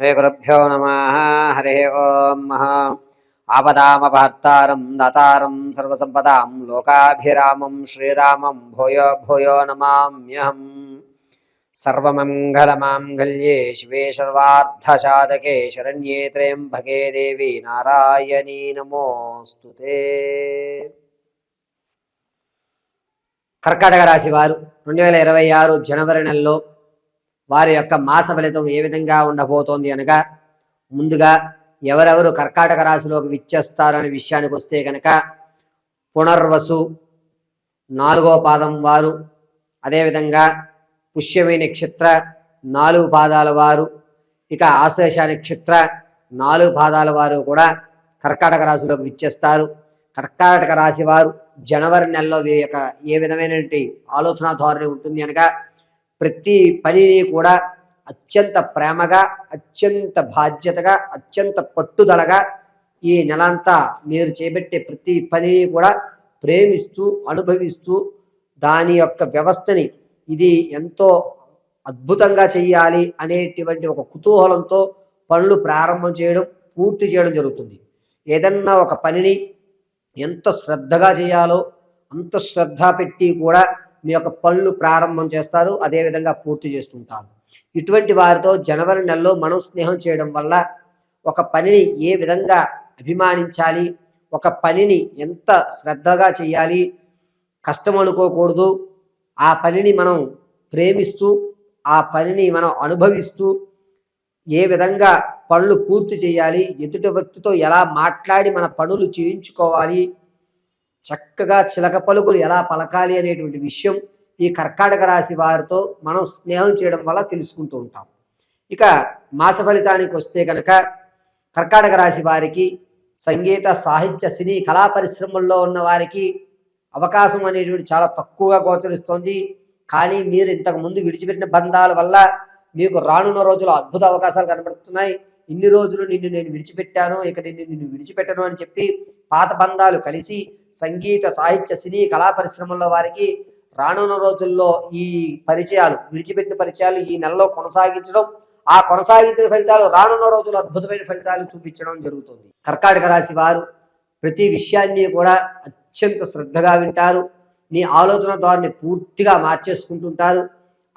శ్రీగురుభ్యో నమ. హరి ఓం మహా ఆపదామపహర్తారం దాతారం సర్వసంపదాం లోకాభిరామం శ్రీరామం భూయో భూయో నమామ్యహం. సర్వమంగళమాంగళ్యే శివే సర్వార్థసాధకే శరణ్యే త్రయం భగే దేవి నారాయణీ నమోస్తు కర్కాటక రాశి వారు రెండు వేల ఇరవై ఆరు జనవరి నెలలో వారి యొక్క మాస ఫలితం ఏ విధంగా ఉండబోతోంది అనగా ముందుగా ఎవరెవరు కర్కాటక రాశిలోకి విచ్చేస్తారు అనే విషయానికి వస్తే కనుక పునర్వసు నాలుగో పాదం వారు అదేవిధంగా పుష్యమి నక్షత్ర నాలుగు పాదాల వారు ఇక ఆశేష నక్షత్ర నాలుగు పాదాల వారు కూడా కర్కాటక రాశిలోకి విచ్చేస్తారు. కర్కాటక రాశి వారు జనవరి నెలలో యొక్క ఏ విధమైనటువంటి ఆలోచన ధోరణి ఉంటుంది అనగా ప్రతి పనిని కూడా అత్యంత ప్రేమగా అత్యంత బాధ్యతగా అత్యంత పట్టుదలగా ఈ నెలంతా మీరు చేపట్టే ప్రతి పనిని కూడా ప్రేమిస్తూ అనుభవిస్తూ దాని యొక్క వ్యవస్థని ఇది ఎంతో అద్భుతంగా చేయాలి అనేటువంటి ఒక కుతూహలంతో పనులు ప్రారంభం చేయడం పూర్తి చేయడం జరుగుతుంది. ఏదన్నా ఒక పనిని ఎంత శ్రద్ధగా చేయాలో అంత శ్రద్ధ పెట్టి కూడా మీ యొక్క పనులు ప్రారంభం చేస్తారు అదేవిధంగా పూర్తి చేస్తుంటారు. ఇటువంటి వారితో జనవరి నెలలో మనం స్నేహం చేయడం వల్ల ఒక పనిని ఏ విధంగా అభిమానించాలి ఒక పనిని ఎంత శ్రద్ధగా చేయాలి కష్టం అనుకోకూడదు ఆ పనిని మనం ప్రేమిస్తూ ఆ పనిని మనం అనుభవిస్తూ ఏ విధంగా పనులు పూర్తి చేయాలి ఎదుటి వ్యక్తితో ఎలా మాట్లాడి మన పనులు చేయించుకోవాలి చక్కగా చిలక పలుకులు ఎలా పలకాలి అనేటువంటి విషయం ఈ కర్కాటక రాశి వారితో మనం స్నేహం చేయడం వల్ల తెలుసుకుంటూ ఉంటాం. ఇక మాస ఫలితానికి వస్తే కనుక కర్కాటక రాశి వారికి సంగీత సాహిత్య సినీ కళా పరిశ్రమల్లో ఉన్న వారికి అవకాశం అనేటువంటి చాలా తక్కువగా గోచరిస్తోంది. కానీ మీరు ఇంతకుముందు విడిచిపెట్టిన బంధాల వల్ల మీకు రానున్న రోజుల్లో అద్భుత అవకాశాలు కనబడుతున్నాయి. ఇన్ని రోజులు నిన్ను నేను విడిచిపెట్టాను ఇక నిన్ను నిన్ను విడిచిపెట్టను అని చెప్పి పాత బంధాలు కలిసి సంగీత సాహిత్య సినీ కళా పరిశ్రమల్లో వారికి రానున్న రోజుల్లో ఈ పరిచయాలు విడిచిపెట్టిన పరిచయాలు ఈ నెలలో కొనసాగించడం ఆ కొనసాగించిన ఫలితాలు రానున్న రోజుల్లో అద్భుతమైన ఫలితాలు చూపించడం జరుగుతుంది. కర్కాటక రాశి వారు ప్రతి విషయాన్ని కూడా అత్యంత శ్రద్ధగా వింటారు. నీ ఆలోచన ధోరణి పూర్తిగా మార్చేసుకుంటుంటారు.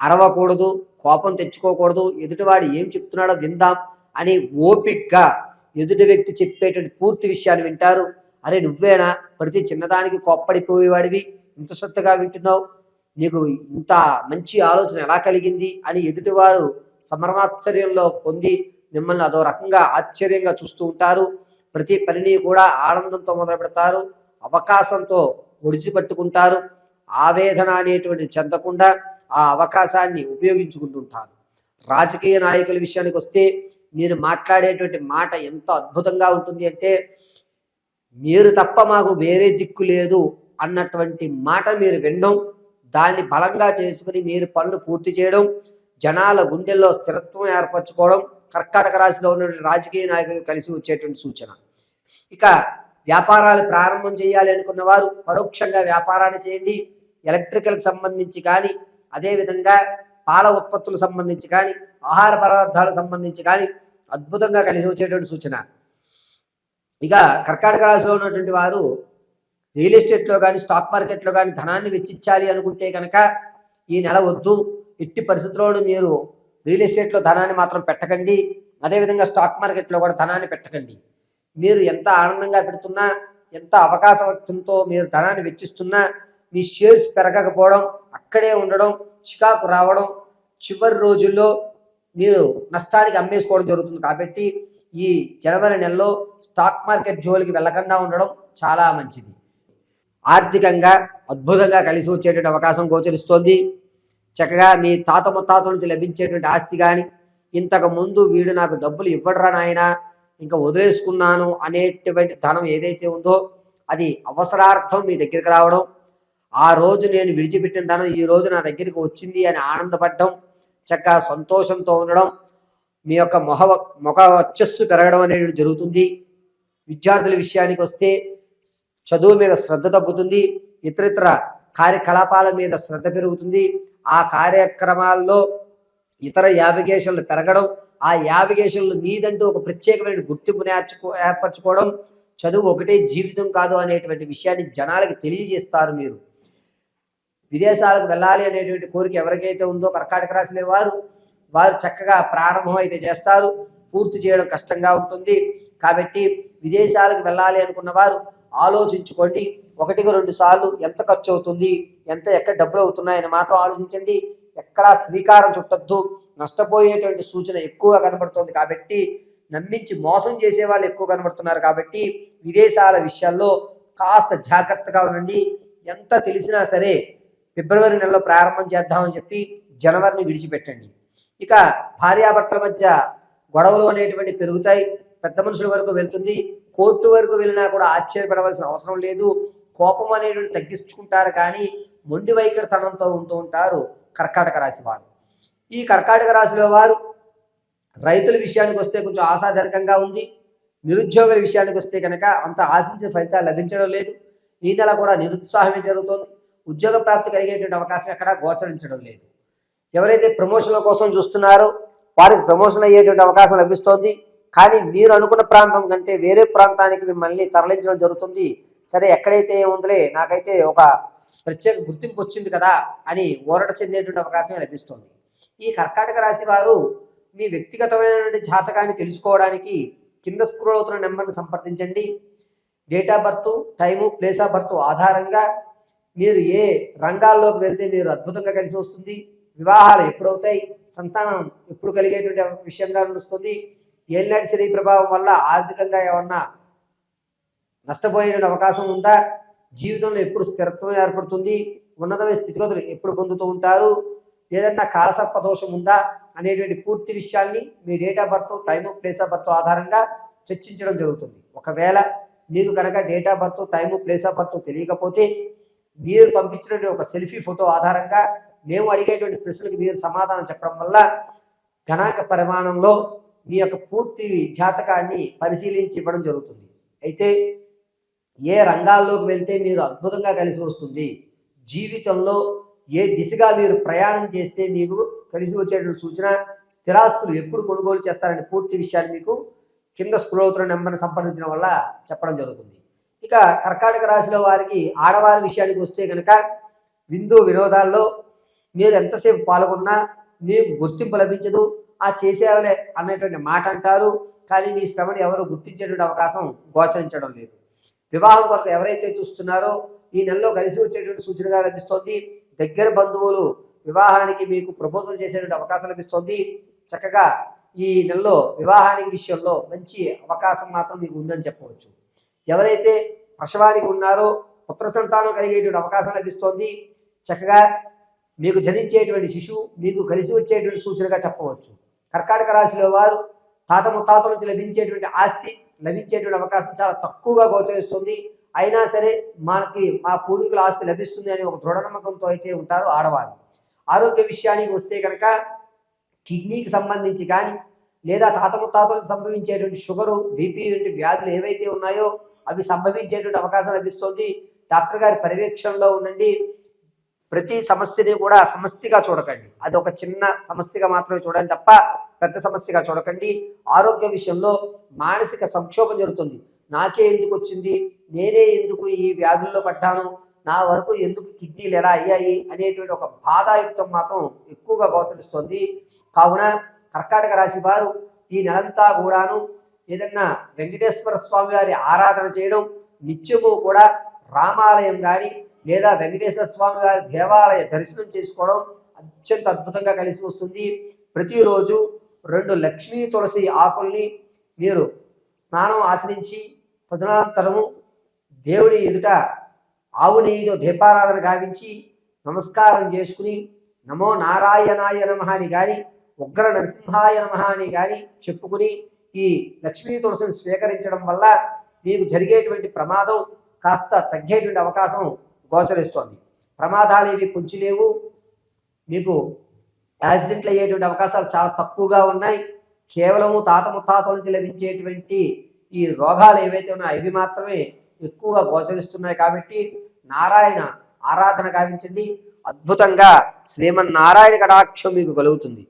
అరవకూడదు కోపం తెచ్చుకోకూడదు ఎదుటివాడు ఏం చెప్తున్నాడో విందాం అని ఓపిక్గా ఎదుటి వ్యక్తి చెప్పేటువంటి పూర్తి విషయాన్ని వింటారు. అరే నువ్వేనా? ప్రతి చిన్నదానికి కోప్పడిపోయేవాడివి. ఇంత శ్రద్ధగా వింటున్నావు. నీకు ఇంత మంచి ఆలోచన ఎలా కలిగింది? అని ఎదుటివారు సమరమాశ్చర్యంలో పొంది మిమ్మల్ని అదో రకంగా ఆశ్చర్యంగా చూస్తూ ఉంటారు. ప్రతి పనిని కూడా ఆనందంతో మొదలు పెడతారు అవకాశంతో ఒడిచిపట్టుకుంటారు ఆవేదన అనేటువంటి చెందకుండా ఆ అవకాశాన్ని ఉపయోగించుకుంటుంటారు రాజకీయ నాయకుల విషయానికి వస్తే మీరు మాట్లాడేటువంటి మాట ఎంత అద్భుతంగా ఉంటుంది అంటే మీరు తప్ప మాకు వేరే దిక్కు లేదు అన్నటువంటి మాట మీరు వినడం దాన్ని బలంగా చేసుకుని మీరు పనులు పూర్తి చేయడం జనాల గుండెల్లో స్థిరత్వం ఏర్పరచుకోవడం కర్కాటక రాశిలో ఉన్నటువంటి రాజకీయ నాయకులు కలిసి వచ్చేటువంటి సూచన. ఇక వ్యాపారాలు ప్రారంభం చేయాలి అనుకున్న వారు పరోక్షంగా వ్యాపారాన్ని చేయండి ఎలక్ట్రికల్కి సంబంధించి కానీ అదేవిధంగా పాల ఉత్పత్తులు సంబంధించి కానీ ఆహార పదార్థాలకు సంబంధించి కానీ అద్భుతంగా కలిసి వచ్చేటువంటి సూచన. ఇక కర్కాటక రాశిలో ఉన్నటువంటి వారు రియల్ ఎస్టేట్లో కానీ స్టాక్ మార్కెట్లో కానీ ధనాన్ని వెచ్చించాలి అనుకుంటే కనుక ఈ నెల వద్దు. ఎట్టి పరిస్థితుల్లోనూ మీరు రియల్ ఎస్టేట్లో ధనాన్ని మాత్రం పెట్టకండి. అదేవిధంగా స్టాక్ మార్కెట్లో కూడా ధనాన్ని పెట్టకండి. మీరు ఎంత ఆనందంగా పెడుతున్నా ఎంత అవకాశంతో మీరు ధనాన్ని వెచ్చిస్తున్నా మీ షేర్స్ పెరగకపోవడం అక్కడే ఉండడం చికాకు రావడం చివరి రోజుల్లో మీరు నష్టానికి అమ్మేసుకోవడం జరుగుతుంది కాబట్టి ఈ జనవరి నెలలో స్టాక్ మార్కెట్ జోలికి వెళ్ళకుండా ఉండడం చాలా మంచిది. ఆర్థికంగా అద్భుతంగా కలిసి వచ్చేటువంటి అవకాశం గోచరిస్తోంది. చక్కగా మీ తాత ముత్తాతల నుంచి లభించేటువంటి ఆస్తి కానీ ఇంతకు ముందు వీడు నాకు డబ్బులు ఇవ్వడరా నాయనా ఇంకా వదిలేసుకున్నాను అనేటువంటి ధనం ఏదైతే ఉందో అది అవసరార్థం మీ దగ్గరికి రావడం ఆ రోజు నేను విడిచిపెట్టిన ధనం ఈ రోజు నా దగ్గరికి వచ్చింది అని ఆనందపడడం చక్కగా సంతోషంతో ఉండడం మీ యొక్క మొహ ముఖ వచ్చస్సు పెరగడం అనేది జరుగుతుంది. విద్యార్థుల విషయానికి వస్తే చదువు మీద శ్రద్ధ తగ్గుతుంది. ఇతరితర కార్యకలాపాల మీద శ్రద్ధ పెరుగుతుంది. ఆ కార్యక్రమాల్లో ఇతర యావిగేషన్లు పెరగడం ఆ యావిగేషన్లు మీదంటూ ఒక ప్రత్యేకమైన గుర్తింపు నేర్చుకో ఏర్పరచుకోవడం చదువు ఒకటే జీవితం కాదు అనేటువంటి విషయాన్ని జనాలకి తెలియజేస్తారు మీరు. విదేశాలకు వెళ్ళాలి అనేటువంటి కోరిక ఎవరికైతే ఉందో కర్కాటక రాశి వారు వారు చక్కగా ప్రారంభం అయితే చేస్తారు. పూర్తి చేయడం కష్టంగా ఉంటుంది. కాబట్టి విదేశాలకు వెళ్ళాలి అనుకున్న వారు ఆలోచించుకోండి. ఒకటికి రెండు సార్లు ఎంత ఖర్చు అవుతుంది ఎంత ఎక్కడ డబ్బులు అవుతున్నాయని మాత్రం ఆలోచించండి. ఎక్కడా శ్రీకారం చుట్టద్దు. నష్టపోయేటువంటి సూచన ఎక్కువగా కనబడుతుంది కాబట్టి నమ్మించి మోసం చేసే వాళ్ళు ఎక్కువ కనబడుతున్నారు కాబట్టి విదేశాల విషయాల్లో కాస్త జాగ్రత్తగా ఉండండి. ఎంత తెలిసినా సరే ఫిబ్రవరి నెలలో ప్రారంభం చేద్దామని చెప్పి జనవరిని విడిచిపెట్టండి. ఇక భార్యాభర్తల మధ్య గొడవలు అనేటువంటి పెరుగుతాయి. పెద్ద మనుషుల వరకు వెళ్తుంది. కోర్టు వరకు వెళ్ళినా కూడా ఆశ్చర్యపడవలసిన అవసరం లేదు. కోపం అనేటువంటి తగ్గించుకుంటారు కానీ మొండి వైఖరితనంతో ఉంటూ ఉంటారు కర్కాటక రాశి వారు. ఈ కర్కాటక రాశిలో వారు రైతుల విషయానికి వస్తే కొంచెం ఆశాజనకంగా ఉంది. నిరుద్యోగుల విషయానికి వస్తే కనుక అంత ఆశించిన ఫలితాలు లభించడం లేదు. ఈ నెల కూడా నిరుత్సాహమే జరుగుతోంది. ఉద్యోగ ప్రాప్తి కలిగేటువంటి అవకాశం ఎక్కడా గోచరించడం లేదు. ఎవరైతే ప్రమోషన్ల కోసం చూస్తున్నారో వారికి ప్రమోషన్ అయ్యేటువంటి అవకాశం లభిస్తోంది. కానీ మీరు అనుకున్న ప్రాంతం కంటే వేరే ప్రాంతానికి మిమ్మల్ని తరలించడం జరుగుతుంది. సరే ఎక్కడైతే ఏముందిలే నాకైతే ఒక ప్రత్యేక గుర్తింపు వచ్చింది కదా అని ఊరట చెందేటువంటి అవకాశం లభిస్తుంది. ఈ కర్కాటక రాశి వారు మీ వ్యక్తిగతమైనటువంటి జాతకాన్ని తెలుసుకోవడానికి కింద స్క్రోల్ అవుతున్న నెంబర్ని సంప్రదించండి. Date of birth time place of birth ఆధారంగా మీరు ఏ రంగాల్లోకి వెళ్తే మీరు అద్భుతంగా కలిసి వస్తుంది. వివాహాలు ఎప్పుడవుతాయి? సంతానం ఎప్పుడు కలిగేటువంటి విషయంగా నడుస్తుంది. ఏలినాటి శని ప్రభావం వల్ల ఆర్థికంగా ఏమన్నా నష్టపోయేటువంటి అవకాశం ఉందా? జీవితంలో ఎప్పుడు స్థిరత్వం ఏర్పడుతుంది? ఉన్నతమైన స్థితిగతులు ఎప్పుడు పొందుతూ ఉంటారు? ఏదన్నా కాలసర్ప దోషం ఉందా? అనేటువంటి పూర్తి విషయాల్ని మీ date of birth time place of birth ఆధారంగా చర్చించడం జరుగుతుంది. ఒకవేళ మీకు కనుక date of birth time place of birth తెలియకపోతే మీరు పంపించినటువంటి ఒక సెల్ఫీ ఫోటో ఆధారంగా మేము అడిగేటువంటి ప్రశ్నలకు మీరు సమాధానం చెప్పడం వల్ల గణాంక పరిమాణంలో మీ యొక్క పూర్తి జాతకాన్ని పరిశీలించి ఇవ్వడం జరుగుతుంది. అయితే ఏ రంగాల్లోకి వెళ్తే మీరు అద్భుతంగా కలిసి వస్తుంది? జీవితంలో ఏ దిశగా మీరు ప్రయాణం చేస్తే మీకు కలిసి వచ్చేటువంటి సూచన? స్థిరాస్తులు ఎప్పుడు కొనుగోలు చేస్తారనే పూర్తి విషయాన్ని మీకు కింద స్క్రోల్ అవుతున్న నెంబర్ని సంప్రదించడం వల్ల చెప్పడం జరుగుతుంది. ఇక కర్కాటక రాశిలో వారికి ఆడవారి విషయానికి వస్తే కనుక విందు వినోదాల్లో మీరు ఎంతసేపు పాల్గొన్నా మీకు గుర్తింపు లభించదు. ఆ చేసేవాళ్ళే అనేటువంటి మాట అంటారు. కానీ మీ శ్రమని ఎవరు గుర్తించేటువంటి అవకాశం గోచరించడం లేదు. వివాహం కొరకు ఎవరైతే చూస్తున్నారో ఈ నెలలో కలిసి వచ్చేటువంటి సూచనగా లభిస్తోంది. దగ్గర బంధువులు వివాహానికి మీకు ప్రపోజల్ చేసేటువంటి అవకాశం లభిస్తోంది. చక్కగా ఈ నెలలో వివాహానికి విషయంలో మంచి అవకాశం మాత్రం మీకు ఉందని చెప్పవచ్చు. ఎవరైతే ప్రసవానికి ఉన్నారో పుత్ర సంతానం కలిగేటువంటి అవకాశం లభిస్తోంది. చక్కగా మీకు జనించేటువంటి శిశువు మీకు కలిసి వచ్చేటువంటి సూచనగా చెప్పవచ్చు. కర్కాటక రాశిలో వారు తాత ముత్తాత నుంచి లభించేటువంటి ఆస్తి లభించేటువంటి అవకాశం చాలా తక్కువగా గోచరిస్తుంది. అయినా సరే మనకి మా పూర్వీకుల ఆస్తి లభిస్తుంది అని ఒక దృఢ నమ్మకంతో అయితే ఉంటారు ఆడవారు ఆరోగ్య విషయానికి వస్తే కనుక కిడ్నీకి సంబంధించి కానీ లేదా తాత ముత్తాతలకు సంభవించేటువంటి షుగరు బీపీ వంటి వ్యాధులు ఏవైతే ఉన్నాయో అవి సంభవించేటువంటి అవకాశం లభిస్తోంది. డాక్టర్ గారి పర్యవేక్షణలో ఉండండి. ప్రతి సమస్యని కూడా సమస్యగా చూడకండి. అది ఒక చిన్న సమస్యగా మాత్రమే చూడండి తప్ప పెద్ద సమస్యగా చూడకండి. ఆరోగ్య విషయంలో మానసిక సంక్షోభం జరుగుతుంది. నాకే ఎందుకు వచ్చింది? నేనే ఎందుకు ఈ వ్యాధుల్లో పడ్డాను? నా వరకు ఎందుకు కిడ్నీలు ఎలా అయ్యాయి? అనేటువంటి ఒక బాధాయుక్తం మాత్రం ఎక్కువగా గోచరిస్తుంది. కావున కర్కాటక రాశి వారు ఈ నెలంతా కూడాను ఏదన్నా వెంకటేశ్వర స్వామి వారి ఆరాధన చేయడం నిత్యము కూడా రామాలయం కానీ లేదా వెంకటేశ్వర స్వామి వారి దేవాలయ దర్శనం చేసుకోవడం అత్యంత అద్భుతంగా కలిసి వస్తుంది. ప్రతిరోజు రెండు లక్ష్మీ తులసి ఆకుల్ని మీరు స్నానం ఆచరించి తదనంతరము దేవుడి ఎదుట ఆవు నెయ్యితో దీపారాధన గావించి నమస్కారం చేసుకుని నమో నారాయణాయ నమ అని కానీ ఉగ్ర నరసింహాయ నమ అని కానీ చెప్పుకుని ఈ లక్ష్మీ తులసిని స్వీకరించడం వల్ల మీకు జరిగేటువంటి ప్రమాదం కాస్త తగ్గేటువంటి అవకాశం గోచరిస్తోంది. ప్రమాదాలు ఏవి పొంచి లేవు మీకు యాక్సిడెంట్లు అయ్యేటువంటి అవకాశాలు చాలా తక్కువగా ఉన్నాయి. కేవలము తాత ముత్తాతల నుంచి లభించేటువంటి ఈ రోగాలు ఏవైతే ఉన్నాయో అవి మాత్రమే ఎక్కువగా గోచరిస్తున్నాయి కాబట్టి నారాయణ ఆరాధన గావించండి. అద్భుతంగా శ్రీమన్నారాయణ కటాక్షం మీకు కలుగుతుంది.